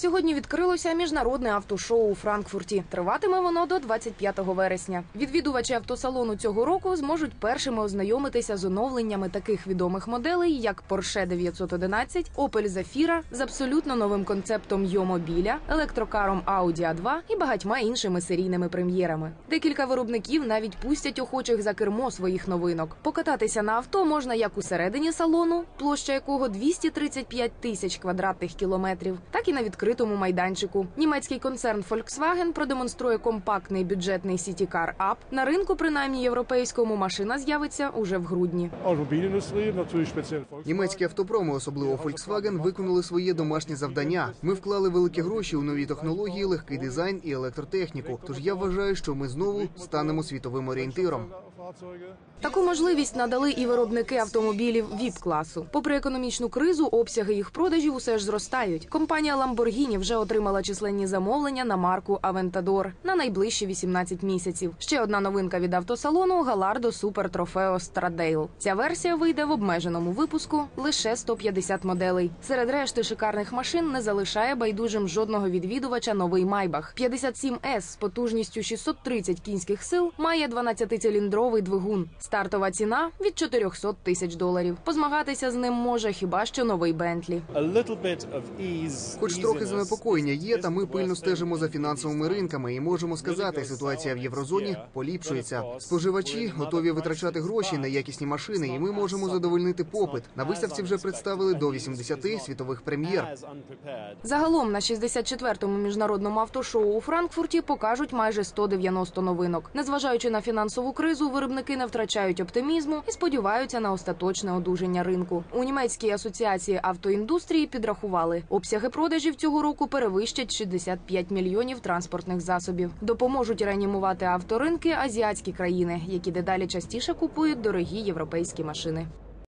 Сьогодні відкрилося міжнародне автошоу у Франкфурті. Триватиме воно до 25 вересня. Відвідувачі автосалону цього року зможуть першими ознайомитися з оновленнями таких відомих моделей, як Porsche 911, Opel Zafira з абсолютно новим концептом Йомобіля, електрокаром Audi A2 і багатьма іншими серійними прем'єрами. Декілька виробників навіть пустять охочих за кермо своїх новинок. Покататися на авто можна як усередині салону, площа якого 235 тисяч квадратних кілометрів, так і на відкритому майданчику. Німецький концерн Volkswagen продемонструє компактний бюджетний Citycar Up. На ринку, принаймні європейському, машина з'явиться уже в грудні. Німецькі автопроми, особливо Volkswagen, виконали своє домашнє завдання. Ми вклали великі гроші у нові технології, легкий дизайн і електротехніку. Тож я вважаю, що ми знову станемо світовим орієнтиром. Таку можливість надали і виробники автомобілів віп класу. Попри економічну кризу, обсяги їх продажів усе ж зростають. Компанія Lamborghini вже отримала численні замовлення на марку Aventador на найближчі 18 місяців. Ще одна новинка від автосалону Галадо Super Trofeo Stradale. Ця версія вийде в обмеженому випуску лише 150 моделей. Серед решти шикарних машин не залишає байдужим жодного відвідувача новий Майбах. 57S з потужністю 630 кінських сил має 12-циліндровий двигун. Стартова ціна від 400 тисяч доларів. Позмагатися з ним може хіба що новий Бентлі. Хоч трохи занепокоєння є, та ми пильно стежимо за фінансовими ринками і можемо сказати, ситуація в єврозоні поліпшується. Споживачі готові витрачати гроші на якісні машини, і ми можемо задовольнити попит. На виставці вже представили до 80 світових прем'єр. Загалом на 64-му міжнародному автошоу у Франкфурті покажуть майже 190 новинок. Незважаючи на фінансову кризу, виробники не втрачають оптимізму і сподіваються на остаточне одужання ринку. У німецькій асоціації автоіндустрії підрахували, обсяги продажів цього року перевищать 65 мільйонів транспортних засобів. Допоможуть реанімувати авторинки азіатські країни, які дедалі частіше купують дорогі європейські машини.